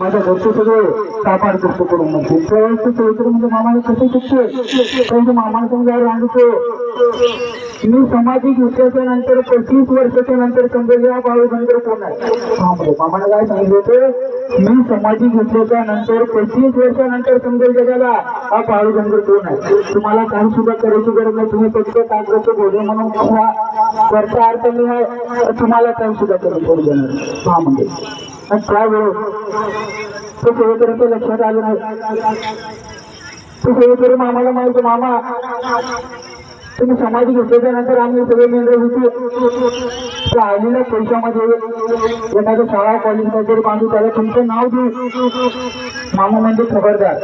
माझ्या घरचे सगळे सापाड करतो करून म्हणते त्यावेळेस ते चौधरी म्हणजे मामाने कसे शिकते त्यांच्या मामाने समजा सांगतो मी सामाजिक विषयाच्या नंतर पंचवीस वर्षाच्या नंतर समजा या बाळूनंतर कोण आहे? म्हणजे मामाने काय सांगितलं होतं? मी सामाजिक विषयाच्या नंतर पंचवीस वर्षानंतर समजेल जगाला हा बाळूगंगर कोण आहे? तुम्हाला काही सुद्धा करायची गरज नाही तुम्ही फक्त कागदाचे घोडे म्हणून किंवा वरचा अर्थ मी तुम्हाला काही सुद्धा करून करू देणार हा म्हणजे आणि त्यावेळेस तो सेवेकरीच्या लक्षात आलं नाही. ते सेवेकरी मामाला माहिती मामा. तुम्ही समाधी घेतल्याच्या नंतर आम्ही सगळे मेंढर होती आलेल्या पैशामध्ये एखाद्या शाळा कॉलेज काहीतरी बांधू त्याला तुमचं नाव देऊ. मामा म्हणजे खबरदार.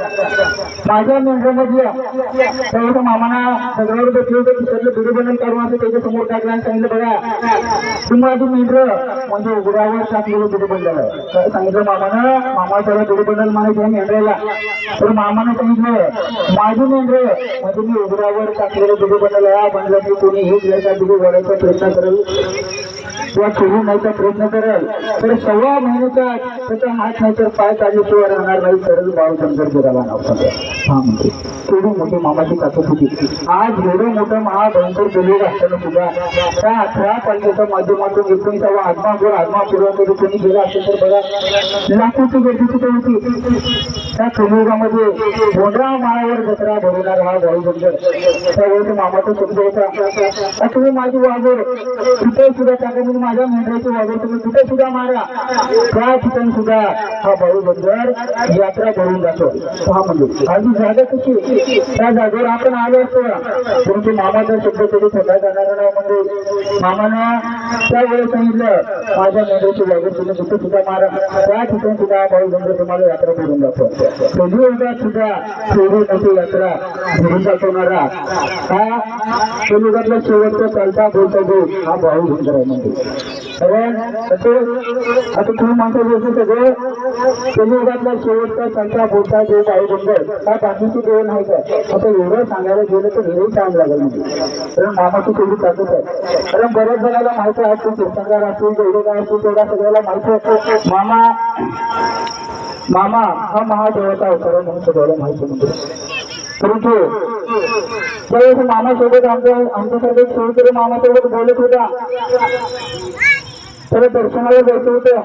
माझ्या मेंढरामधल्या त्यावेळेस मामाना सगळ्यावर बसले होते तिकडलं दुर्बंधन काढून असं त्याच्यासमोर टाकलं आणि सांगितलं बघा. तुम्हाला माझी मेंढर म्हणजे उघड्यावर टाकलेलं दुर्बंधन आहे. सांगितलं मामानं? मामा त्याला दुर्बंधन म्हणायचं आहे मेंढऱ्याला. तर मामानं सांगितलं माझी मेंढर. म्हणजे मी उघड्यावर टाकलेलं दुर्बंधन बनल आहे म्हणलं की कोणी हे जर का बिडू ओढायचा प्रयत्न करेल. किंवा चोरून न्यायचा प्रयत्न करेल. तर सव्वा महिन्याचा त्याचा हात नाही तर पाय काढल्याशिवाय राहणार नाही तरच बाळ शंकर जगाला नाव सांगा. हा म्हणजे केवढी मोठी मामाची ताकद होती. आज एवढं मोठं महाभयंकर केलेलं असताना सुद्धा त्या अठरा पालिकेच्या माध्यमातून एकोणीसावा आत्मा जर आत्मा आत्मापूर्वामध्ये कोणी गेला असेल तर बघा लाखोची गर्दी तिथे होती. त्या कलियुगामध्ये बोंडरा माळावर जत्रा भरवणार हा बाळूशंकर त्यावेळेस मामाचा शब्द होता. आता तुम्ही माझी वाघोर कुठे सुद्धा टाका तुम्ही माझ्या मेंढ्याची वाघोर तुम्ही कुठे सुद्धा मारा. त्या ठिकाणी सुद्धा हा बाळूशंकर यात्रा भरून जातो. हा म्हणजे अजून जागा कशी? त्या जागेवर आपण आलो असतो. परंतु मामाचा शब्द कधी थोडा जाणार नाही म्हणजे मामानं त्यावेळेस सांगितलं माझ्या मेंढ्याची वाघोर तुम्ही कुठे सुद्धा मारा. त्या ठिकाणी सुद्धा बाळूशंकर तुम्हाला यात्रा भरून जातो. कलियुगात सुद्धा एवढी मोठी यात्रा भरून दाखवणारा हा कलियुगातला शेवटचा चालता बोलता जो हा भाऊ सुंदर कारण आता तुम्ही माणसं बोलतो सगळे कलियुगातला शेवटचा चालता बोलता जो भाऊ सुंदर हा बाकीची देव नाही काय? आता एवढं सांगायला गेलं तर हेही टाइम लागेल म्हणजे कारण मामाची तेवढी ताकद आहे. कारण बऱ्याच जणाला माहिती आहे की तीर्थंकर असतील तेवढे काय असतील तेवढा सगळ्याला माहिती आहे. मामा मामा हा महादेवाचा अवतार आहे म्हणून सगळ्याला माहिती म्हणजे परंतु त्यावेळेस मामासोबत आमच्या आमच्यासारखे सोयीकडे मामासोबत बोलत होता. त्याला दर्शनाला जायचं होतं.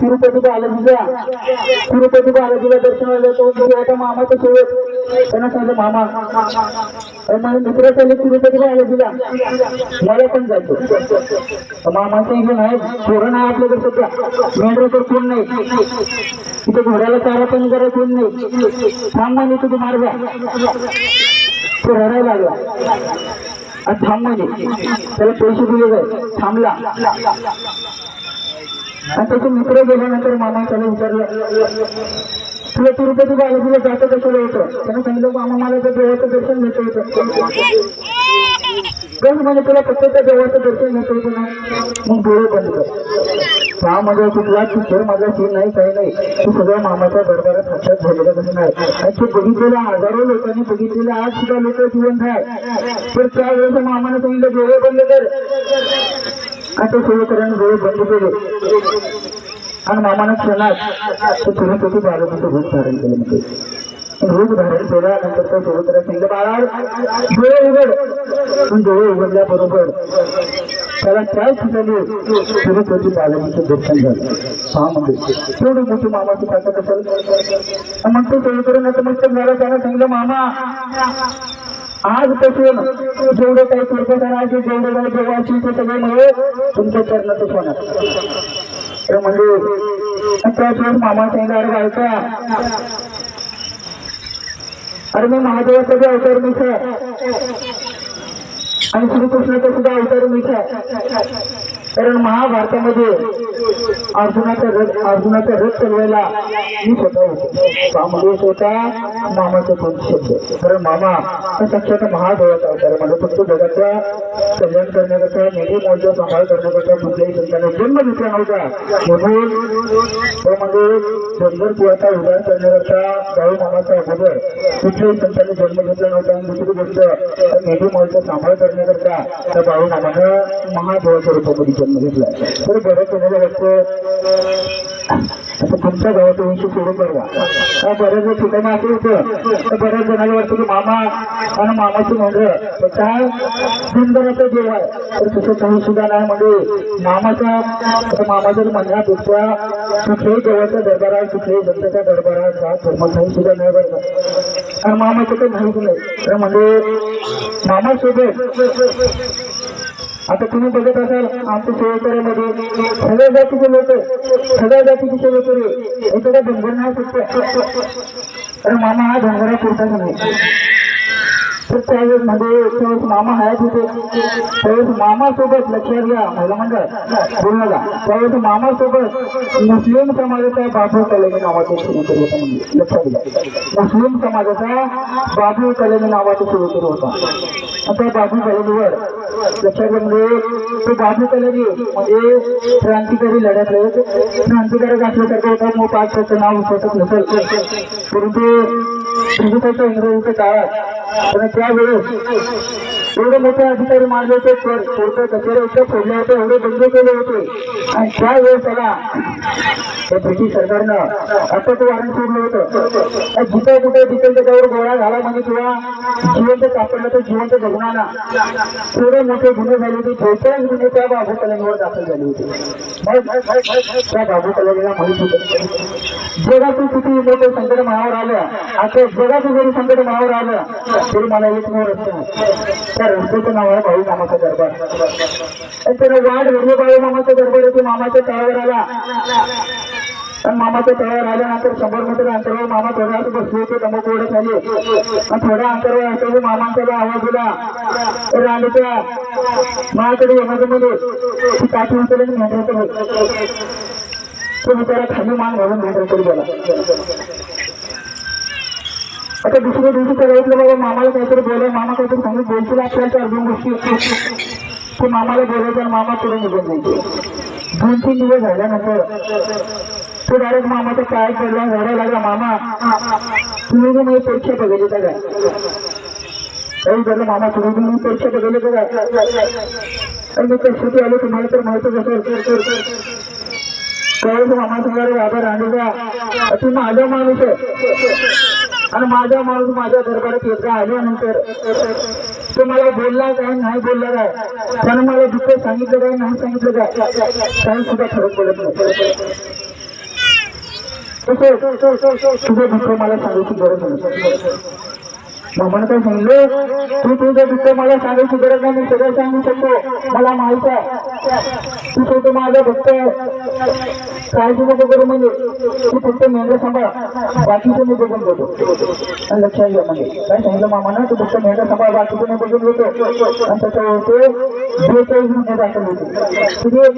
तिरुपती बालाजीला आलं बालाजीला दर्शनाला जायचं होतं. आता मामाच्या सोबत त्यांना सांगितलं मामा अरे माझे मित्र चालले तिरुपती बालाजीला मला पण जायचं. मामाचं सांगितलं नाही पोरं नाही आपल्याकडे सध्या. मेंढर तर कोण नाही? तिथे घोड्याला चारा पण जरा कोण नाही? थांब म्हणे तुझे मार्ग तो रडायला लागला. आणि थांब म्हणे त्याला पैसे दिले गए थांबला. आणि त्याचे मित्र गेल्यानंतर मामा त्याला विचारलं तुला तिरुपती तुला जातं कसं होतं त्याने सांगितलं मामा मला त्या देवाचं दर्शन घेतो होतं. बस म्हणजे तुला फक्त त्या देवाचं दर्शन घेतो होतं ना? मग डोळे बंद कर. त्यामध्ये कुठला पिक्चर माझा सीन नाही काही नाही. तू सगळ्या मामाच्या दरबारात साक्षात झालेलं कसं नाही आणि ते बघितलेल्या हजारो लोकांनी बघितलेल्या आज सुद्धा लोक जिवंत आहे तर त्यावेळेस मामाने सांगितलं डोळे बंद कर. आता सर्वकरांनी डोळे बंद केले. आणि मामाने क्षणात ते तिरुपती बाळाचं रूप धारण केलं म्हणजे? रूप धारण केल्यानंतर त्या सेवेकरांनी सांगितलं बाळा डोळे उघड. पण डोळे उघडल्याबरोबर त्याला त्याच ठिकाणी तिरुपती बालाजीचं दर्शन झालं. हा म्हणजे तेवढी मोठी मामाची ताकद असेल. मग ते सेवेकरून नतमस्तक झालं त्याला सांगितलं मामा आजपासून जेवढे काही तीर्थस्थानाचे जेवढे काही देवाची ते सगळे मिळे तुमच्या चरणातच होणार म्हणजे त्याच वेळेस मामा अरे मी महादेवाचा बी अवतार मी सर आणि श्रीकृष्णाचा सुद्धा अवतार मीच कारण महाभारतामध्ये अर्जुनाचा रथ अर्जुनाचा रथ चालवायला मी स्वतः होतो. स्वतः मामाचा दोन शब्द कारण मामा हा साक्षात महादेवाचा अवतार म्हणजे फक्त जगाचा कल्याण करण्याकरता नेहमी मोर्चा सांभाळ करण्याकरता कुठल्याही संतांना जन्म घेतला नव्हता. म्हणून त्यामध्ये सुंदर कुळाचा उदार करण्याकरता जाऊ मामाचा अगोदर कुठल्याही संतांनी जन्म घेतला नव्हता. आणि दुसरी गोष्ट नेहमी मोर्चा सांभाळ करण्याकरता त्या बाळू मामानं महादेवाच्या रूपामध्ये जन्म घेतला. तर बरं कोणाला वाटतं? तुमच्या गावात वंश सोडून बघा बऱ्याच जण ठिकाणी असं होतं तर बऱ्याच जणांना वाटतं की मामा आणि मामाची म्हणलं तर काय सुंदराचं देव आहे. तर तसं काही सुद्धा नाही म्हणजे मामाच्या मामाच्या मामा जर म्हणण्यापेक्षा कुठल्याही देवाचा दरबार आहे कुठल्याही जनतेचा दरबारात आहे का धर्म काही सुद्धा नाही बरं आणि मामाचं काही माहिती नाही. तर म्हणजे मामासोबत आता तुम्ही बघत असाल आमच्या सेवेकऱ्यामध्ये सगळ्या जातीचे लोक सगळ्या जातीचे सेवेकरी एखादा डोंगर नाही फक्त अरे मामा हा डोंगरा पुरताच नाही त्यावेळेस म्हणजे त्यावेळेस मामा हयात होते. त्यावेळेस मामासोबत लक्षात घ्या महिला मंडळ बोलू नका त्यावेळेस मामासोबत मुस्लिम समाजाचा बाबू कलेने नावाचा सेवेकरी होता म्हणजे लक्षात घ्या मुस्लिम समाजाचा बाबू नावाचं सुरू सेवेकरी होता. आता बाबू कलेवर लक्षात घ्या म्हणजे तो बाबू कलेनी म्हणजे क्रांतिकारी लढ्यातले क्रांतिकारक असल्यासारखं होता. मग पाच त्याचं नाव उठवत नसेल परंतु ब्रिटिशांच्या इंग्रजीच्या काळात पण त्यावेळेस एवढे मोठे अधिकारी मारले होते कोर्ट कचेरे होते फोडल्या होते एवढे बंद केले होते. आणि त्यावेळेस त्याला त्या ब्रिटिश सरकारनं अटक वारंट सोडलं होतं. जिथे कुठे तिथे त्याच्यावर गोळा झाला म्हणजे किंवा जिवंत सापडलं तर जिवंत जगणाला थोडे मोठे गुन्हे झाले होते. बेचाळीस गुन्हे त्या बाबू कलंगवर दाखल झाले होते. त्या बाबू कलंगला माहीत होतं. जगातून किती मोठे संकट महावर आलं आता जगातून जरी संकट महावर आलं तरी मला एक मोर रस्ता त्या रस्त्याचं नाव आहे भाऊ मामाचा दरबार. आणि त्यानं वाढ घडली भाऊ मामाचा दरबार येतो मामाच्या तळावर आला. आणि मामाच्या तळावर आल्यानंतर शंभर मीटर अंतरावर मामा थोड्या बसले होते दमक ओढत आले. आणि थोड्या अंतरावर असताना मामांचा आवाज दिला तर माझ्याकडे येण्याचं माझ्याकडे ती काठी उचलून मेंढराकडे तो. बिचारा खाली मान घालून मेंढराकडे गेला आता दुसऱ्या दिवशी कळवलं बाबा मामाला काहीतरी बोलाय मामा काहीतरी सांगून बोलशील आपल्याला चार दोन गोष्टी ते मामाला बोलायचं आणि मामा पुढे निघून जायचे दोन तीन दिवस झाल्यानंतर तो डायरेक्ट मामाचा पाय पडला रडायला लागला मामा तुम्ही मी परीक्षा बघितली का काय काही झालं मामा तुम्ही तुम्ही परीक्षा बघितली का काय आणि मी कशासाठी आलो तुम्हाला तर माहितच असेल. कळलं मामा सांगारे बाबा रांडेचा तू माझा माणूस आहे. आणि माझा माणूस माझ्या दरबारात येता आल्यानंतर तो मला बोलला काय नाही बोलला काय त्यानं मला दुःख सांगितलं काय नाही सांगितलं काय काही सुद्धा फरक पडत नाही तुझं दुःख मला सांगायची गरज नाही मामानं काय सांगितलं तू तुझं दुःख मला सांगायची गरज नाही मी सगळं सांगू शकतो. मला माहीत आहे. तू फक्त माझा भक्त काळजी नको करू म्हणजे. तू फक्त मेंढ्या सांभाळ. बाकीचं मी बघून घेतो. लक्षात घ्या म्हणजे. काय सांगितलं मामानं? तू फक्त मेंढ्या सांभाळ बाकीचं मी बघून घेतो. आणि त्याच्यावरती बेचाळीस गुन्हे दाखल होते. म्हणजे तुझे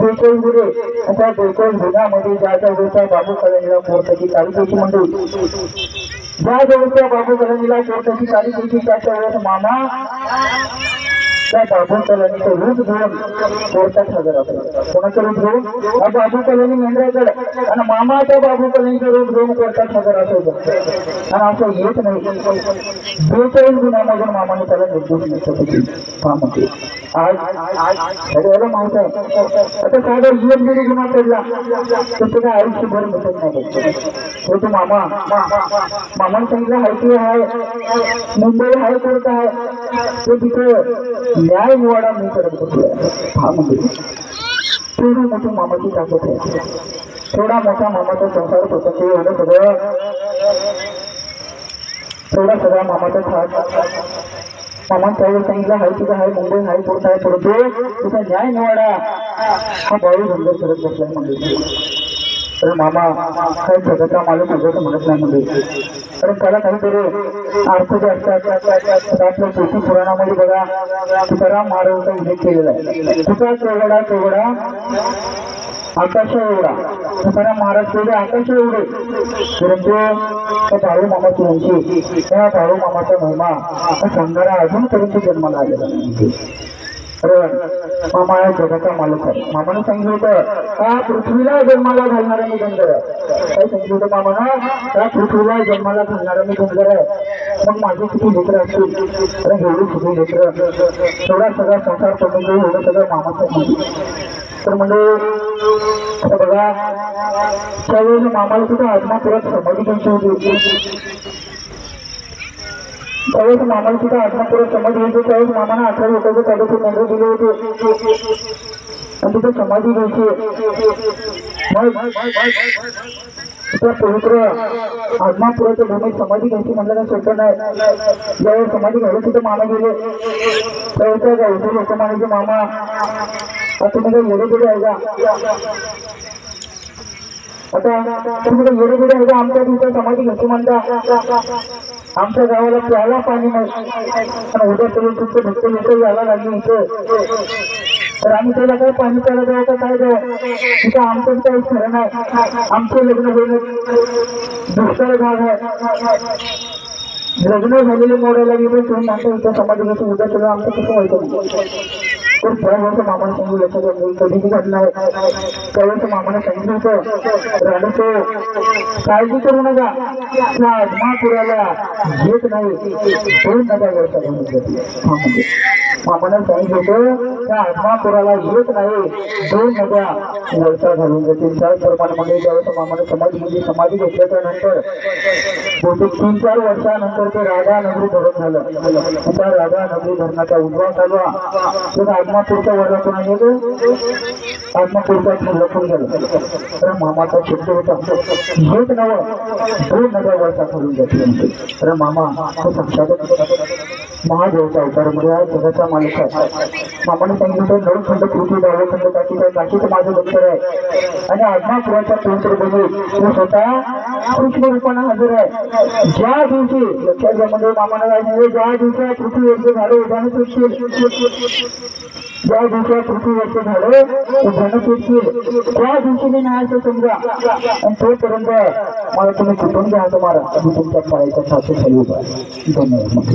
बेचाळीस गुन्हे आणि त्या बेचाळीस गुन्ह्यामध्ये ज्या ज्या वेळचा बाबू कल्याणला मोर्चाची तालुक्याची मंडळी ज्या जवळच्या बाबू बहिणीला कोर्टाची तारीख होती त्याच्या वेळेस मामा. त्या बाबू कलनीचं रूप घेऊन कोर्टात हजर असला कोणाचं रूप घेऊन? बाबू कलनी मेंढराकडे. आणि मामा त्या बाबू कलनीचं रूप घेऊन कोर्टात हजर असायचं आणि असं येत नाही. बेचाळीस गुन्ह्यामधून मामाने त्याला निर्दोष मुक्त होती. आज सगळ्याला माहीत आहे. आता साधा जीवन जरी गुन्हा पडला तर ते काय आयुष्यभर मिटत नाही. तो तो मामा. मामाने सांगितलं माहिती आहे मुंबई हायकोर्ट आहे. ते तिथे न्याय निवाडा मी करत बसलोय हा म्हणजे. तेवढी मोठी मामाची ताकद आहे. थोडा मोठा मामाचा संसार होता ते एवढं सगळं. थोडा सगळा मामाचा थाट मामा त्यावेळेस सांगितलं हाय तिथं हाय मुंबई हाय कोर्ट आहे परंतु तिथं न्याय निवाडा हा बाळू धंदा करत बसलाय म्हणजे तर मामा काही स्वतःचा मालक उद्याचं म्हणत नाही म्हणजे. कारण त्याला काहीतरी अर्थ जे असतात आता आपल्या पोथी पुराणामध्ये बघा तुकाराम महाराजांचा उल्लेख केलेला आहे. तुका केवढा केवढा? आकाश एवढा. तुकाराम महाराज केवढे? आकाश एवढे. परंतु त्या भाऊ मामाची उंची त्या भाऊ मामाचा महिमा हा सांगणारा अजूनपर्यंत जन्माला आलेला नाही. मामा या जगाचा मालक आहे. मामाने सांगितलं होतं का पृथ्वीला जन्माला घालणारा मी गंधर आहे. काय सांगितलं होतं मामानं? त्या पृथ्वीला जन्माला घालणारा मी गंधर आहे. मग माझे किती लेकर असतील? कारण एवढी किती लेकर. तेवढा सगळा संसार पडून म्हणजे एवढं सगळं मामाचं माहिती तर म्हणजे बघा त्यावेळेस मामाला सुद्धा आत्मापुरात समाधी त्यांची होती. त्यावेळेस मामाला सुद्धा आत्मापुरात समाधी घ्यायची त्यावेळेस मामाला अठरा लोकांचे काढून मंत्र दिले होते. आणि तिथे समाधी घ्यायची. त्या पवित्र आत्मापुराच्या भूमीत समाधी घ्यायची म्हणलं ना सोपं नाही. ज्यावेळेस समाधी घ्यायला तिथे मामा गेले. त्यावेळेस त्या गावचे लोक म्हणायचे मामा आता तुम्ही येडे गेले आहे का? आता तुम्ही येडे गेले आहे का? आमच्या तुमच्या समाधी घ्यायची म्हणता. आमच्या गावाला प्यायला पाणी नाही. पण उद्या तरी तुमचे भक्त लोक यायला लागले इथे. तर आम्ही त्याला काय पाणी प्यायला द्यावं का काय द्यावं? तिथं आमचं काही खरं नाही. आमचं लग्न होईल. दुष्काळ भाग आहे. लग्न झालेले मोडायला गेले तुम्ही आमच्या इथं समाजाचं उद्या तुला आमचं कसं व्हायचं तर त्यावेळेस मामाने सांगितलं लक्षात कधीची घटना आहे त्यावेळेस सांगितलं होतं काळजी करू नका. त्या आत्मापुराला येत नाही. दोन नका वर्षा आपण सांगितलं त्या आत्मापुराला येत नाही. दोन नद्या वर्षा घालून जातील त्याचप्रमाणे म्हणजे ज्यावेळेस मामाने समाधी म्हणजे समाधी घेतल्याच्या नंतर बहुतेक तीन चार वर्षानंतर ते राधा नगरी धरण झालं. त्या राधा नगरी धरणाचा उद्भव चालू तर आत्मापूरच्या वर्गातून आले आत्मापूरच्या संरक्षण झालं तर मामाचा शब्द होता येत नवं. दोन नद्या वर्षा घालून जातील तर मामा साक्षात महादेवचा अवतार म्हणजे हा जगाचा मालक आपण सांगितलं तर नऊ खंड पृथ्वी दहावे खंड काठी काय काशीच माझं दप्तर आहे. आणि आत्मापुराचा पवित्र बनवून तो स्वतः कृष्ण रूपाने हजर आहे. ज्या दिवशी लक्षात घ्या म्हणजे मामाला ज्या दिवशी पृथ्वीवरचे झाडे उदाहरण सुटतील ज्या दिवशी कृती वर्ष झालं उदाहरण सुटतील त्या दिवशी मी नाही असं समजा. आणि तोपर्यंत मला तुम्ही कुठून घ्या मारा. मी तुमच्या पायाच्या साथी खाली उभा आहे. धन्यवाद